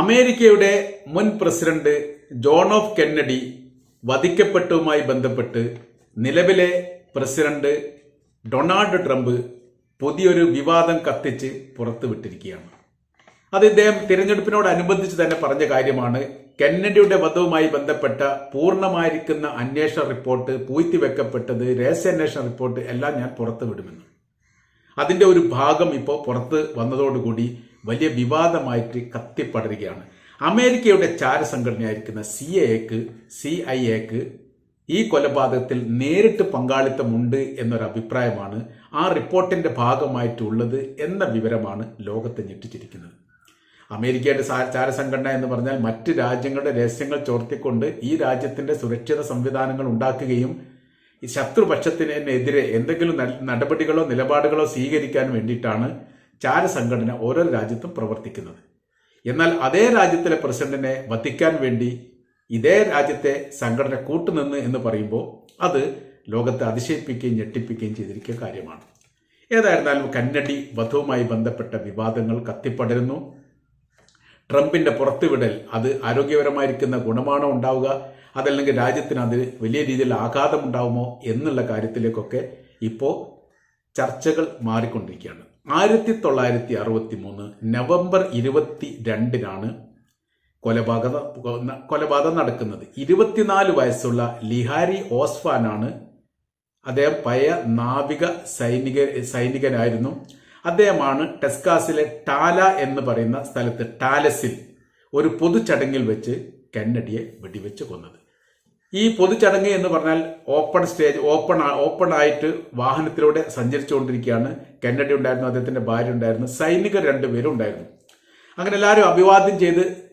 അമേരിക്കയുടെ മുൻ president John of Kennedy വധിക്കപ്പെട്ടതുമായി ബന്ധപ്പെട്ട് നിലവിലെ പ്രസിഡന്റ് ഡൊണാൾഡ് ട്രംപ് പുതിയൊരു വിവാദം കത്തിച്ച് പുറത്തുവിട്ടിരിക്കുകയാണ്. അത് ഇദ്ദേഹം തിരഞ്ഞെടുപ്പിനോടനുബന്ധിച്ച് തന്നെ പറഞ്ഞ കാര്യമാണ് കെന്നഡിയുടെ വധവുമായി ബന്ധപ്പെട്ട പൂർണമായിരിക്കുന്ന അന്വേഷണ റിപ്പോർട്ട് പൂഴ്ത്തിവെക്കപ്പെട്ടത് രഹസ്യാന്വേഷണ റിപ്പോർട്ട് എല്ലാം ഞാൻ പുറത്തുവിടുമെന്ന്. അതിന്റെ ഒരു ഭാഗം ഇപ്പോൾ പുറത്ത് വന്നതോടുകൂടി വലിയ വിവാദമായിട്ട് കത്തിപ്പടരുകയാണ്. അമേരിക്കയുടെ ചാരസംഘടനയായിരിക്കുന്ന സി എക്ക് സി ഐ എക്ക് ഈ കൊലപാതകത്തിൽ നേരിട്ട് പങ്കാളിത്തമുണ്ട് എന്നൊരു അഭിപ്രായമാണ് ആ റിപ്പോർട്ടിന്റെ ഭാഗമായിട്ടുള്ളത് എന്ന വിവരമാണ് ലോകത്തെ ഞെട്ടിച്ചിരിക്കുന്നത്. അമേരിക്കയുടെ ചാരസംഘടന എന്ന് പറഞ്ഞാൽ മറ്റ് രാജ്യങ്ങളുടെ രഹസ്യങ്ങൾ ചോർത്തിക്കൊണ്ട് ഈ രാജ്യത്തിന്റെ സുരക്ഷിത സംവിധാനങ്ങൾ ഉണ്ടാക്കുകയും ശത്രുപക്ഷത്തിനെതിരെ എന്തെങ്കിലും നടപടികളോ നിലപാടുകളോ സ്വീകരിക്കാൻ വേണ്ടിയിട്ടാണ് ചാരസംഘടന ഓരോ രാജ്യത്തും പ്രവർത്തിക്കുന്നത്. എന്നാൽ അതേ രാജ്യത്തിലെ പ്രസിഡന്റിനെ വധിക്കാൻ വേണ്ടി ഇതേ രാജ്യത്തെ സംഘടന കൂട്ടുനിന്ന് എന്ന് പറയുമ്പോൾ അത് ലോകത്തെ അതിശയിപ്പിക്കുകയും ഞെട്ടിപ്പിക്കുകയും ചെയ്തിരിക്കുന്ന കാര്യമാണ്. ഏതായിരുന്നാലും കന്നഡി വധവുമായി ബന്ധപ്പെട്ട വിവാദങ്ങൾ കത്തിപ്പടരുന്നു. ട്രംപിന്റെ പുറത്തുവിടൽ അത് ആരോഗ്യപരമായിരിക്കുന്ന ഗുണമാണോ ഉണ്ടാവുക? അതല്ലെങ്കിൽ രാജ്യത്തിന് അത് വലിയ രീതിയിൽ ആഘാതം ഉണ്ടാവുമോ എന്നുള്ള കാര്യത്തിലേക്കൊക്കെ ഇപ്പോൾ ചർച്ചകൾ മാറിക്കൊണ്ടിരിക്കുകയാണ്. ആയിരത്തി തൊള്ളായിരത്തി അറുപത്തി മൂന്ന് നവംബർ ഇരുപത്തി രണ്ടിനാണ് കൊലപാതക കൊലപാതകം നടക്കുന്നത്. ഇരുപത്തിനാല് വയസ്സുള്ള ലിഹാരി ഓസ്ഫാനാണ് അദ്ദേഹം പഴയ നാവിക സൈനിക സൈനികനായിരുന്നു. അദ്ദേഹമാണ് ടെസ്കാസിലെ ടാല എന്ന് പറയുന്ന സ്ഥലത്ത് ടാലസിൽ ഒരു പൊതുചടങ്ങിൽ വെച്ച് കെന്നഡിയെ വെടിവെച്ച് കൊന്നത്. ഈ പൊതുചടങ്ങ് എന്ന് പറഞ്ഞാൽ ഓപ്പൺ സ്റ്റേജ് ഓപ്പൺ ഓപ്പൺ ആയിട്ട് വാഹനത്തിലൂടെ സഞ്ചരിച്ചുകൊണ്ടിരിക്കുകയാണ്. കെന്നഡി ഉണ്ടായിരുന്നു അദ്ദേഹത്തിന്റെ ഭാര്യ ഉണ്ടായിരുന്നു സൈനികർ രണ്ടുപേരും ഉണ്ടായിരുന്നു. അങ്ങനെ എല്ലാവരും അഭിവാദ്യം ചെയ്ത്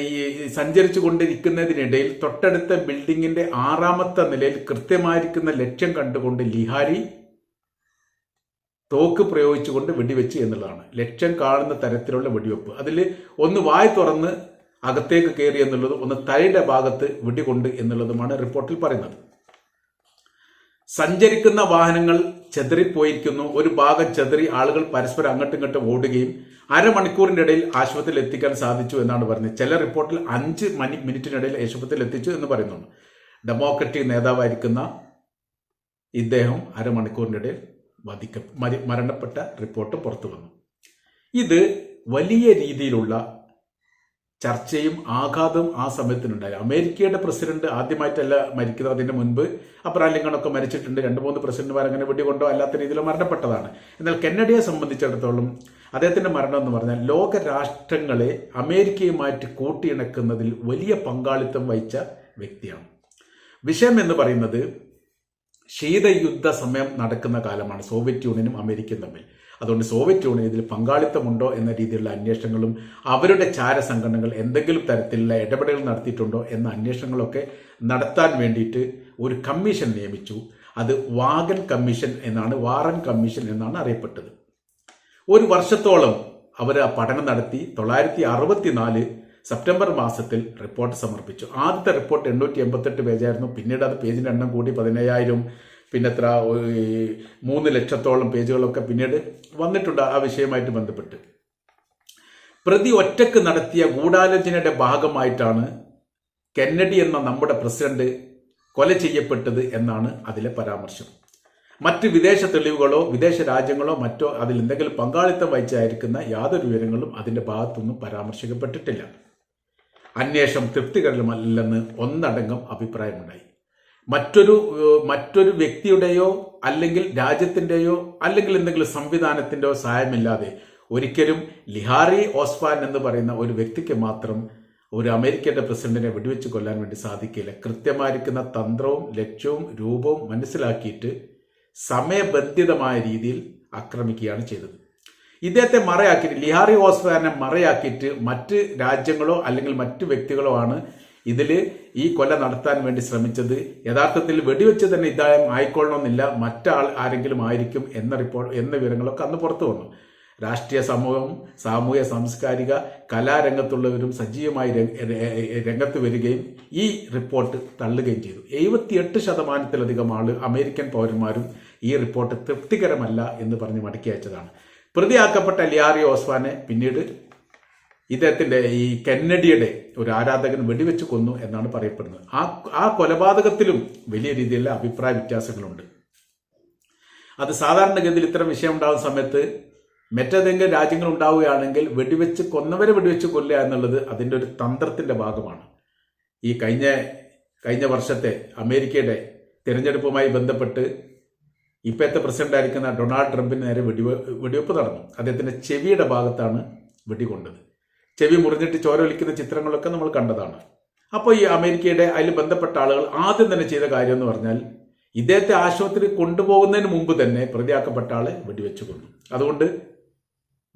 ഈ സഞ്ചരിച്ചു കൊണ്ടിരിക്കുന്നതിനിടയിൽ തൊട്ടടുത്ത ബിൽഡിങ്ങിന്റെ ആറാമത്തെ നിലയിൽ കൃത്യമായിരിക്കുന്ന ലക്ഷ്യം കണ്ടുകൊണ്ട് ലിഹാരി തോക്ക് പ്രയോഗിച്ചുകൊണ്ട് വെടിവെച്ച് എന്നുള്ളതാണ്. ലക്ഷ്യം കാണുന്ന തരത്തിലുള്ള വെടിവെപ്പ്. അതിൽ ഒന്ന് വായ് തുറന്ന് അകത്തേക്ക് കയറി എന്നുള്ളത് ഒന്ന് തലയുടെ ഭാഗത്ത് വെടികൊണ്ട് എന്നുള്ളതുമാണ് റിപ്പോർട്ടിൽ പറയുന്നത്. സഞ്ചരിക്കുന്ന വാഹനങ്ങൾ ചെതറിപ്പോയിരിക്കുന്നു. ഒരു ഭാഗം ചെതറി ആളുകൾ പരസ്പരം അങ്ങോട്ടും ഇങ്ങോട്ടും ഓടുകയും അരമണിക്കൂറിന്റെ ഇടയിൽ ആശുപത്രിയിൽ എത്തിക്കാൻ സാധിച്ചു എന്നാണ് പറയുന്നത്. ചില റിപ്പോർട്ടിൽ അഞ്ച് മണി മിനിറ്റിനിടയിൽ ആശുപത്രിയിൽ എത്തിച്ചു എന്ന് പറയുന്നുണ്ട്. ഡെമോക്രറ്റിക് നേതാവായിരിക്കുന്ന ഇദ്ദേഹം അരമണിക്കൂറിന്റെ ഇടയിൽ വധിക്ക മരണപ്പെട്ട റിപ്പോർട്ട് പുറത്തു വന്നു. ഇത് വലിയ രീതിയിലുള്ള ചർച്ചയും ആഘാതവും ആ സമയത്തിനുണ്ടായി. അമേരിക്കയുടെ പ്രസിഡന്റ് ആദ്യമായിട്ടല്ല മരിക്കുന്നത്. അതിന് മുൻപ് അബ്രഹാം ലിങ്കണൊക്കെ മരിച്ചിട്ടുണ്ട്. രണ്ട് മൂന്ന് പ്രസിഡന്റുമാർ അങ്ങനെ വെടികൊണ്ടോ അല്ലാത്ത രീതിയിലോ മരണപ്പെട്ടതാണ്. എന്നാൽ കെന്നഡിയെ സംബന്ധിച്ചിടത്തോളം അദ്ദേഹത്തിന്റെ മരണം എന്ന് പറഞ്ഞാൽ ലോക രാഷ്ട്രങ്ങളെ അമേരിക്കയുമായിട്ട് കൂട്ടിയിണക്കുന്നതിൽ വലിയ പങ്കാളിത്തം വഹിച്ച വ്യക്തിയാണ്. വിഷയം എന്ന് പറയുന്നത് ശീതയുദ്ധ സമയം നടക്കുന്ന കാലമാണ്. സോവിയറ്റ് യൂണിയനും അമേരിക്കയും തമ്മിൽ. അതുകൊണ്ട് സോവിയറ്റ് യൂണിയൻ ഇതിൽ പങ്കാളിത്തമുണ്ടോ എന്ന രീതിയിലുള്ള അന്വേഷണങ്ങളും അവരുടെ ചാര സംഘടനകൾ എന്തെങ്കിലും തരത്തിലുള്ള ഇടപെടലുകൾ നടത്തിയിട്ടുണ്ടോ എന്ന അന്വേഷണങ്ങളൊക്കെ നടത്താൻ വേണ്ടിയിട്ട് ഒരു കമ്മീഷൻ നിയമിച്ചു. അത് വാഗൻ കമ്മീഷൻ എന്നാണ് വാറൻ കമ്മീഷൻ എന്നാണ് അറിയപ്പെട്ടത്. ഒരു വർഷത്തോളം അവർ ആ പഠനം നടത്തി തൊള്ളായിരത്തി അറുപത്തിനാല് സെപ്റ്റംബർ മാസത്തിൽ റിപ്പോർട്ട് സമർപ്പിച്ചു. ആദ്യത്തെ റിപ്പോർട്ട് എണ്ണൂറ്റി എൺപത്തെട്ട് പേജായിരുന്നു. പിന്നീട് അത് പേജിന്റെ എണ്ണം കൂടി പതിനയ്യായിരം പിന്നെ എത്ര ഈ മൂന്ന് ലക്ഷത്തോളം പേജുകളൊക്കെ പിന്നീട് വന്നിട്ടുണ്ട് ആ വിഷയമായിട്ട് ബന്ധപ്പെട്ട്. പ്രതി ഒറ്റയ്ക്ക് നടത്തിയ ഗൂഢാലോചനയുടെ ഭാഗമായിട്ടാണ് കെന്നഡി എന്ന നമ്മുടെ പ്രസിഡന്റ് കൊല ചെയ്യപ്പെട്ടത് എന്നാണ് അതിലെ പരാമർശം. മറ്റ് വിദേശ തെളിവുകളോ വിദേശ രാജ്യങ്ങളോ മറ്റോ അതിൽ എന്തെങ്കിലും പങ്കാളിത്തം വഹിച്ചായിരിക്കുന്ന യാതൊരു വിവരങ്ങളും അതിന്റെ ഭാഗത്തൊന്നും പരാമർശിക്കപ്പെട്ടിട്ടില്ല. അന്വേഷണം തൃപ്തികരമല്ലെന്ന് ഒന്നടങ്കം അഭിപ്രായമുണ്ടായി. മറ്റൊരു മറ്റൊരു വ്യക്തിയുടെയോ അല്ലെങ്കിൽ രാജ്യത്തിന്റെയോ അല്ലെങ്കിൽ എന്തെങ്കിലും സംവിധാനത്തിന്റെയോ സഹായമില്ലാതെ ഒരിക്കലും ലിഹാറി ഓസ്ഫാൻ എന്ന് പറയുന്ന ഒരു വ്യക്തിക്ക് മാത്രം ഒരു അമേരിക്കയുടെ പ്രസിഡന്റിനെ വെടിവെച്ച് കൊല്ലാൻ വേണ്ടി സാധിക്കില്ല. കൃത്യമായിരിക്കുന്ന തന്ത്രവും ലക്ഷ്യവും രൂപവും മനസ്സിലാക്കിയിട്ട് സമയബന്ധിതമായ രീതിയിൽ ആക്രമിക്കുകയാണ് ചെയ്തത്. ഇദ്ദേഹത്തെ മറയാക്കിയിട്ട് ലിഹാറി ഓസ്ഫാനെ മറയാക്കിയിട്ട് മറ്റ് രാജ്യങ്ങളോ അല്ലെങ്കിൽ മറ്റു വ്യക്തികളോ ആണ് ഇതിൽ ഈ കൊല നടത്താൻ വേണ്ടി ശ്രമിച്ചത് യഥാർത്ഥത്തിൽ വെടിവെച്ച് തന്നെ ഇദ്ദേഹം ആയിക്കൊള്ളണമെന്നില്ല മറ്റാൾ ആരെങ്കിലും ആയിരിക്കും എന്ന റിപ്പോർട്ട് എന്ന വിവരങ്ങളൊക്കെ അന്ന് പുറത്തു വന്നു. രാഷ്ട്രീയ സമൂഹം സാമൂഹ്യ സാംസ്കാരിക കലാരംഗത്തുള്ളവരും സജീവമായി രംഗ- രംഗത്ത് വരികയും ഈ റിപ്പോർട്ട് തള്ളുകയും ചെയ്തു. എഴുപത്തിയെട്ട് ശതമാനത്തിലധികം ആൾ അമേരിക്കൻ പൗരന്മാരും ഈ റിപ്പോർട്ട് തൃപ്തികരമല്ല എന്ന് പറഞ്ഞ് മടക്കി അയച്ചതാണ്. പ്രതിയാക്കപ്പെട്ട ലിയാറി ഓസ്വാനെ പിന്നീട് ഇദ്ദേഹത്തിന്റെ ഈ കെന്നഡിയുടെ ഒരു ആരാധകൻ വെടിവെച്ച് കൊന്നു എന്നാണ് പറയപ്പെടുന്നത്. ആ ആ കൊലപാതകത്തിലും വലിയ രീതിയിലുള്ള അഭിപ്രായ വ്യത്യാസങ്ങളുണ്ട്. അത് സാധാരണഗതിയിൽ ഇത്തരം വിഷയം ഉണ്ടാകുന്ന സമയത്ത് മറ്റേതെങ്കിലും രാജ്യങ്ങൾ ഉണ്ടാവുകയാണെങ്കിൽ വെടിവെച്ച് കൊന്നവരെ വെടിവെച്ച് കൊല്ലുക എന്നുള്ളത് അതിന്റെ ഒരു തന്ത്രത്തിന്റെ ഭാഗമാണ്. ഈ കഴിഞ്ഞ കഴിഞ്ഞ വർഷത്തെ അമേരിക്കയുടെ തിരഞ്ഞെടുപ്പുമായി ബന്ധപ്പെട്ട് ഇപ്പോഴത്തെ പ്രസിഡന്റ് ആയിരിക്കുന്ന ഡൊണാൾഡ് ട്രംപിന് നേരെ വെടിവെ വെടിവെപ്പ് നടന്നു. അദ്ദേഹത്തിന്റെ ചെവിയുടെ ഭാഗത്താണ് വെടികൊണ്ടത്. ചെവി മുറിഞ്ഞിട്ട് ചോരൊലിക്കുന്ന ചിത്രങ്ങളൊക്കെ നമ്മൾ കണ്ടതാണ്. അപ്പോൾ ഈ അമേരിക്കയുടെ അതിൽ ബന്ധപ്പെട്ട ആളുകൾ ആദ്യം തന്നെ ചെയ്ത കാര്യം എന്ന് പറഞ്ഞാൽ ഇദ്ദേഹത്തെ ആശുപത്രി കൊണ്ടുപോകുന്നതിന് മുമ്പ് തന്നെ പ്രതിയാക്കപ്പെട്ട ആളെ വെടിവെച്ചു കൊന്നു. അതുകൊണ്ട്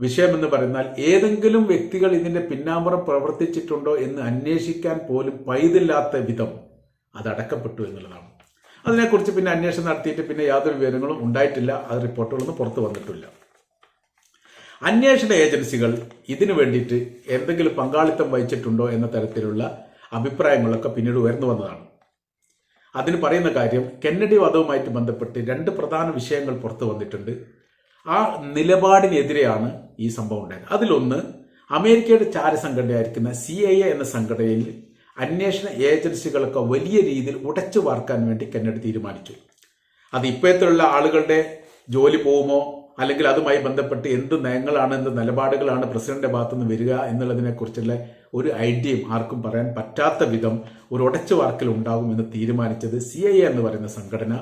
വിഷയമെന്ന് പറഞ്ഞാൽ ഏതെങ്കിലും വ്യക്തികൾ ഇതിന്റെ പിന്നാമ്പുറം പ്രവർത്തിച്ചിട്ടുണ്ടോ എന്ന് അന്വേഷിക്കാൻ പോലും പൈതില്ലാത്ത വിധം അത് അടക്കപ്പെട്ടു എന്നുള്ളതാണ്. അതിനെക്കുറിച്ച് പിന്നെ അന്വേഷണം നടത്തിയിട്ട് പിന്നെ യാതൊരു വിവരങ്ങളും ഉണ്ടായിട്ടില്ല. അത് റിപ്പോർട്ടുകളൊന്നും പുറത്തു വന്നിട്ടില്ല. അന്വേഷണ ഏജൻസികൾ ഇതിനു വേണ്ടിയിട്ട് എന്തെങ്കിലും പങ്കാളിത്തം വഹിച്ചിട്ടുണ്ടോ എന്ന തരത്തിലുള്ള അഭിപ്രായങ്ങളൊക്കെ പിന്നീട് ഉയർന്നു വന്നതാണ്. അതിന് പറയുന്ന കാര്യം കെന്നഡി വധവുമായിട്ട് ബന്ധപ്പെട്ട് രണ്ട് പ്രധാന വിഷയങ്ങൾ പുറത്തു വന്നിട്ടുണ്ട്. ആ നിലപാടിനെതിരെയാണ് ഈ സംഭവം ഉണ്ടായത്. അതിലൊന്ന് അമേരിക്കയുടെ ചാരസംഘടനയായിരിക്കുന്ന സി ഐ എ എന്ന സംഘടനയിൽ അന്വേഷണ ഏജൻസികളൊക്കെ വലിയ രീതിയിൽ ഉടച്ചു വാർക്കാൻ വേണ്ടി കെന്നഡി തീരുമാനിച്ചു. അത് ഇപ്പോഴത്തെ ആളുകളുടെ ജോലി പോകുമോ അല്ലെങ്കിൽ അതുമായി ബന്ധപ്പെട്ട് എന്ത് നയങ്ങളാണ് എന്ത് നിലപാടുകളാണ് പ്രസിഡന്റിന്റെ ഭാഗത്തുനിന്ന് വരിക എന്നുള്ളതിനെ കുറിച്ചുള്ള ഒരു ഐഡിയയും ആർക്കും പറയാൻ പറ്റാത്ത വിധം ഒരു ഉടച്ചു വാർക്കൽ ഉണ്ടാകും എന്ന് തീരുമാനിച്ചത് സി ഐ എ എന്ന് പറയുന്ന സംഘടന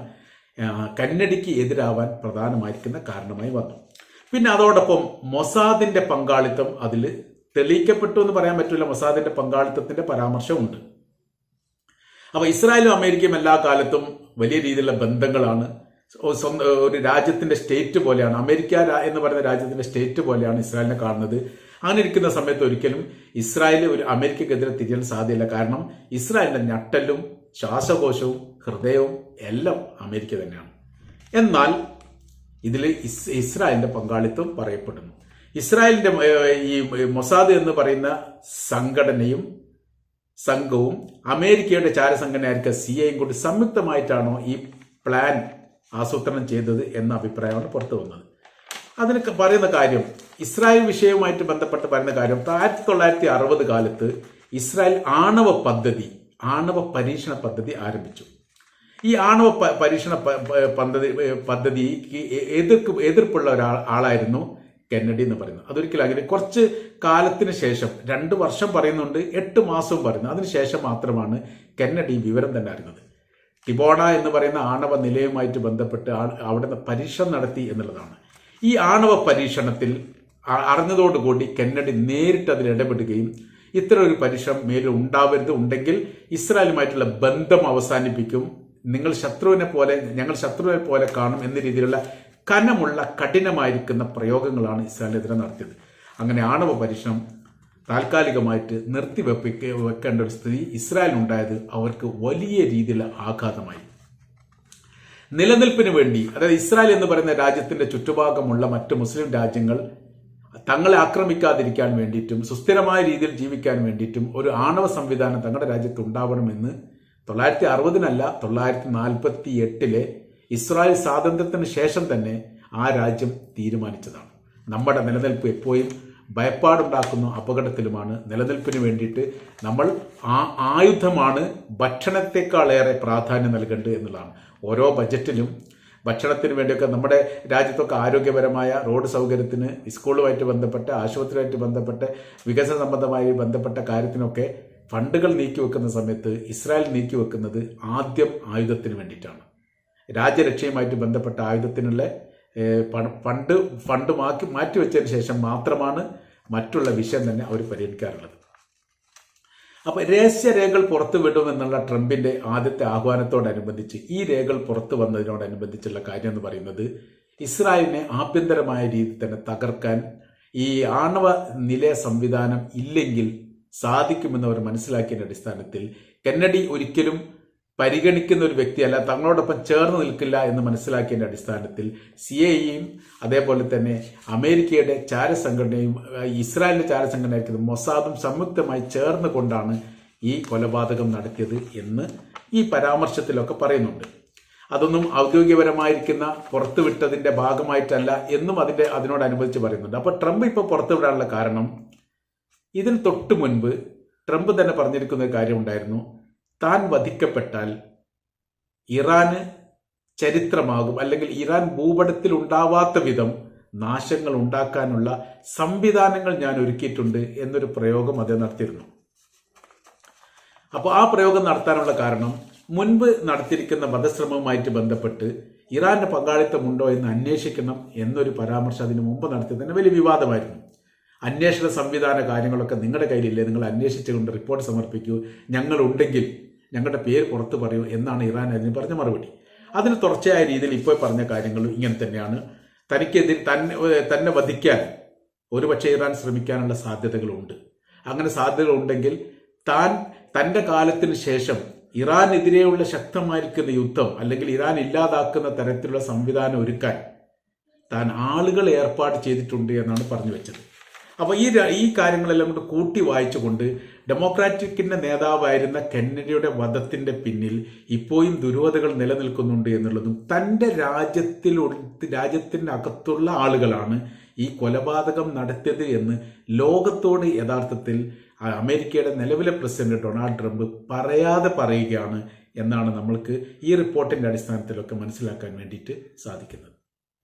കന്നഡിക്ക് എതിരാവാൻ പ്രധാനമായിരിക്കുന്ന കാരണമായി വന്നു. പിന്നെ അതോടൊപ്പം മൊസാദിന്റെ പങ്കാളിത്തം അതിൽ തെളിയിക്കപ്പെട്ടു എന്ന് പറയാൻ പറ്റില്ല. മൊസാദിന്റെ പങ്കാളിത്തത്തിന്റെ പരാമർശമുണ്ട്. അപ്പൊ ഇസ്രായേലും അമേരിക്കയും എല്ലാ കാലത്തും വലിയ രീതിയിലുള്ള ബന്ധങ്ങളാണ് ഒരു രാജ്യത്തിന്റെ സ്റ്റേറ്റ് പോലെയാണ്. അമേരിക്ക എന്ന് പറയുന്ന രാജ്യത്തിന്റെ സ്റ്റേറ്റ് പോലെയാണ് ഇസ്രായേലിനെ കാണുന്നത്. അങ്ങനെ ഇരിക്കുന്ന സമയത്ത് ഒരിക്കലും ഇസ്രായേൽ ഒരു അമേരിക്കക്കെതിരെ തിരിയാൻ സാധ്യതയില്ല. കാരണം ഇസ്രായേലിന്റെ ഞട്ടലും ശ്വാസകോശവും ഹൃദയവും എല്ലാം അമേരിക്ക തന്നെയാണ്. എന്നാൽ ഇതിൽ ഇസ് ഇസ്രായേലിന്റെ പങ്കാളിത്തം പറയപ്പെടുന്നു. ഇസ്രായേലിന്റെ ഈ മൊസാദ് എന്ന് പറയുന്ന സംഘടനയും സംഘവും അമേരിക്കയുടെ ചാരസംഘടനയായിരിക്കും സി ഐയും കൂടി സംയുക്തമായിട്ടാണോ ഈ പ്ലാൻ ആസൂത്രണം ചെയ്തത് എന്ന അഭിപ്രായമാണ് പുറത്തു വന്നത്. അതിന് പറയുന്ന കാര്യം ഇസ്രായേൽ വിഷയവുമായിട്ട് ബന്ധപ്പെട്ട് പറയുന്ന കാര്യം ആയിരത്തി തൊള്ളായിരത്തി അറുപത് കാലത്ത് ഇസ്രായേൽ ആണവ പദ്ധതി ആണവ പരീക്ഷണ പദ്ധതി ആരംഭിച്ചു. ഈ ആണവ പരീക്ഷണ പദ്ധതി പദ്ധതിക്ക് എതിർക്ക് എതിർപ്പുള്ള ഒരാൾ ആളായിരുന്നു കെന്നഡി എന്ന് പറയുന്നത്. അതൊരിക്കലും അങ്ങനെ. കുറച്ച് കാലത്തിന് ശേഷം രണ്ട് വർഷം പറയുന്നുണ്ട് എട്ട് മാസവും പറയുന്നു. അതിനുശേഷം മാത്രമാണ് കെന്നഡി വിവരം തന്നെ അറിയുന്നത് ടിബോണ എന്ന് പറയുന്ന ആണവ നിലയവുമായിട്ട് ബന്ധപ്പെട്ട് ആ- അവിടെ പരീക്ഷണം നടത്തി എന്നുള്ളതാണ്. ഈ ആണവ പരീക്ഷണത്തിൽ അറിഞ്ഞതോടുകൂടി കെന്നഡി നേരിട്ട് അതിൽ ഇടപെടുകയും ഇത്തരം ഒരു പരീക്ഷണം മേലും ഉണ്ടാവരുത് ഉണ്ടെങ്കിൽ ഇസ്രായേലുമായിട്ടുള്ള ബന്ധം അവസാനിപ്പിക്കും. നിങ്ങൾ ശത്രുവിനെ പോലെ ഞങ്ങൾ ശത്രുവിനെ പോലെ കാണും എന്ന രീതിയിലുള്ള കനമുള്ള കഠിനമായിരിക്കുന്ന പ്രയോഗങ്ങളാണ് ഇസ്രായേലിനെതിരെ നടത്തിയത്. അങ്ങനെ ആണവ പരീക്ഷണം താൽക്കാലികമായിട്ട് നിർത്തിവെപ്പിക്ക വെക്കേണ്ട ഒരു സ്ഥിതി ഇസ്രായേലിനുണ്ടായത് അവർക്ക് വലിയ രീതിയിലുള്ള ആഘാതമായി. നിലനിൽപ്പിന് വേണ്ടി അതായത് ഇസ്രായേൽ എന്ന് പറയുന്ന രാജ്യത്തിന്റെ ചുറ്റുഭാഗമുള്ള മറ്റ് മുസ്ലിം രാജ്യങ്ങൾ തങ്ങളെ ആക്രമിക്കാതിരിക്കാൻ വേണ്ടിയിട്ടും സുസ്ഥിരമായ രീതിയിൽ ജീവിക്കാൻ വേണ്ടിയിട്ടും ഒരു ആണവ സംവിധാനം തങ്ങളുടെ രാജ്യത്ത് ഉണ്ടാവണമെന്ന് തൊള്ളായിരത്തി അറുപതിനല്ല തൊള്ളായിരത്തി നാൽപ്പത്തി എട്ടിലെ ഇസ്രായേൽ സ്വാതന്ത്ര്യത്തിന് ശേഷം തന്നെ ആ രാജ്യം തീരുമാനിച്ചതാണ്. നമ്മുടെ നിലനിൽപ്പ് എപ്പോഴും ഭയപ്പാടുണ്ടാക്കുന്ന അപകടത്തിലുമാണ് നിലനിൽപ്പിന് വേണ്ടിയിട്ട് നമ്മൾ ആ ആയുധമാണ് ഭക്ഷണത്തെക്കാളേറെ പ്രാധാന്യം നൽകേണ്ടത് എന്നുള്ളതാണ്. ഓരോ ബജറ്റിലും ഭക്ഷണത്തിന് വേണ്ടിയൊക്കെ നമ്മുടെ രാജ്യത്തൊക്കെ ആരോഗ്യപരമായ റോഡ് സൗകര്യത്തിന് സ്കൂളുമായിട്ട് ബന്ധപ്പെട്ട് ആശുപത്രിയുമായിട്ട് ബന്ധപ്പെട്ട് വികസന സംബന്ധമായി ബന്ധപ്പെട്ട കാര്യത്തിനൊക്കെ ഫണ്ടുകൾ നീക്കി വെക്കുന്ന സമയത്ത് ഇസ്രായേൽ നീക്കി വെക്കുന്നത് ആദ്യം ആയുധത്തിന് വേണ്ടിയിട്ടാണ്. രാജ്യരക്ഷയുമായിട്ട് ബന്ധപ്പെട്ട ആയുധത്തിനുള്ള ഫണ്ട് ഫണ്ട് മാറ്റി മാറ്റിവെച്ചതിന് ശേഷം മാത്രമാണ് മറ്റുള്ള വിഷയം തന്നെ അവർ പരിഗണിക്കാറുള്ളത് അപ്പോൾ രഹസ്യരേഖകൾ പുറത്തു വിടുമെന്നുള്ള ട്രംപിന്റെ ആദ്യത്തെ ആഹ്വാനത്തോടനുബന്ധിച്ച് ഈ രേഖകൾ പുറത്തു വന്നതിനോടനുബന്ധിച്ചുള്ള കാര്യം എന്ന് പറയുന്നത് ഇസ്രായേലിനെ ആഭ്യന്തരമായ രീതിയിൽ തന്നെ തകർക്കാൻ ഈ ആണവ നിലയ സംവിധാനം ഇല്ലെങ്കിൽ സാധിക്കുമെന്ന് അവർ മനസ്സിലാക്കിയതിന്റെ അടിസ്ഥാനത്തിൽ കെന്നഡി ഒരിക്കലും പരിഗണിക്കുന്ന ഒരു വ്യക്തിയല്ല തങ്ങളോടൊപ്പം ചേർന്ന് നിൽക്കില്ല എന്ന് മനസ്സിലാക്കിയതിന്റെ അടിസ്ഥാനത്തിൽ സി എയും അതേപോലെ തന്നെ അമേരിക്കയുടെ ചാരസംഘടനയും ഇസ്രായേലിന്റെ ഇസ്രായേലിന്റെ ചാരസംഘടനയായിരിക്കുന്ന മൊസാദും സംയുക്തമായി ചേർന്ന് കൊണ്ടാണ് ഈ കൊലപാതകം നടത്തിയത് എന്ന് ഈ പരാമർശത്തിലൊക്കെ പറയുന്നുണ്ട്. അതൊന്നും ഔദ്യോഗികപരമായിരിക്കുന്ന പുറത്തുവിട്ടതിന്റെ ഭാഗമായിട്ടല്ല എന്നും അതിന്റെ അതിനോടനുബന്ധിച്ച് പറയുന്നുണ്ട്. അപ്പോൾ ട്രംപ് ഇപ്പോൾ പുറത്തുവിടാനുള്ള കാരണം ഇതിന് തൊട്ട് മുൻപ് ട്രംപ് തന്നെ പറഞ്ഞിരിക്കുന്ന ഒരു കാര്യമുണ്ടായിരുന്നു താൻ വധിക്കപ്പെട്ടാൽ ഇറാന് ചരിത്രമാകും അല്ലെങ്കിൽ ഇറാൻ ഭൂപടത്തിൽ ഉണ്ടാവാത്ത വിധം നാശങ്ങൾ ഉണ്ടാക്കാനുള്ള സംവിധാനങ്ങൾ ഞാൻ ഒരുക്കിയിട്ടുണ്ട് എന്നൊരു പ്രയോഗം അദ്ദേഹം നടത്തിയിരുന്നു. അപ്പോൾ ആ പ്രയോഗം നടത്താനുള്ള കാരണം മുൻപ് നടത്തിയിരിക്കുന്ന വധശ്രമവുമായിട്ട് ബന്ധപ്പെട്ട് ഇറാന്റെ പങ്കാളിത്തമുണ്ടോ എന്ന് അന്വേഷിക്കണം എന്നൊരു പരാമർശം അതിന് മുമ്പ് നടത്തിയതിന് വലിയ വിവാദമായിരുന്നു. അന്വേഷണ സംവിധാന കാര്യങ്ങളൊക്കെ നിങ്ങളുടെ കയ്യിലില്ലേ? നിങ്ങൾ അന്വേഷിച്ചുകൊണ്ട് റിപ്പോർട്ട് സമർപ്പിക്കൂ. ഞങ്ങളുണ്ടെങ്കിൽ ഞങ്ങളുടെ പേര് പുറത്ത് പറയൂ എന്നാണ് ഇറാൻ അതിന് പറഞ്ഞ മറുപടി. അതിന് തുടർച്ചയായ രീതിയിൽ ഇപ്പോൾ പറഞ്ഞ കാര്യങ്ങൾ ഇങ്ങനെ തന്നെയാണ്. തനിക്കെതിരെ തന്നെ തന്നെ വധിക്കാൻ ഒരുപക്ഷെ ഇറാൻ ശ്രമിക്കാനുള്ള സാധ്യതകളുണ്ട്. അങ്ങനെ സാധ്യതകളുണ്ടെങ്കിൽ താൻ തന്റെ കാലത്തിന് ശേഷം ഇറാനെതിരെയുള്ള ശക്തമായിരിക്കുന്ന യുദ്ധം അല്ലെങ്കിൽ ഇറാൻ ഇല്ലാതാക്കുന്ന തരത്തിലുള്ള സംവിധാനം ഒരുക്കാൻ താൻ ആളുകൾ ഏർപ്പാട് ചെയ്തിട്ടുണ്ട് എന്നാണ് പറഞ്ഞു വെച്ചത്. അപ്പോൾ ഈ ഈ കാര്യങ്ങളെല്ലാം കൊണ്ട് കൂട്ടി വായിച്ചുകൊണ്ട് ഡെമോക്രാറ്റിക്കിന്റെ നേതാവായിരുന്ന കെന്നഡിയുടെ വധത്തിന്റെ പിന്നിൽ ഇപ്പോഴും ദുരൂഹതകൾ നിലനിൽക്കുന്നുണ്ട് എന്നുള്ളതും തന്റെ രാജ്യത്തിൽ രാജ്യത്തിന്റെ അകത്തുള്ള ആളുകളാണ് ഈ കൊലപാതകം നടത്തിയത് എന്ന് ലോകത്തോട് യഥാർത്ഥത്തിൽ അമേരിക്കയുടെ നിലവിലെ പ്രസിഡന്റ് ഡൊണാൾഡ് ട്രംപ് പറയാതെ പറയുകയാണ് എന്നാണ് നമ്മൾക്ക് ഈ റിപ്പോർട്ടിന്റെ അടിസ്ഥാനത്തിലൊക്കെ മനസ്സിലാക്കാൻ വേണ്ടിയിട്ട് സാധിക്കുന്നത്.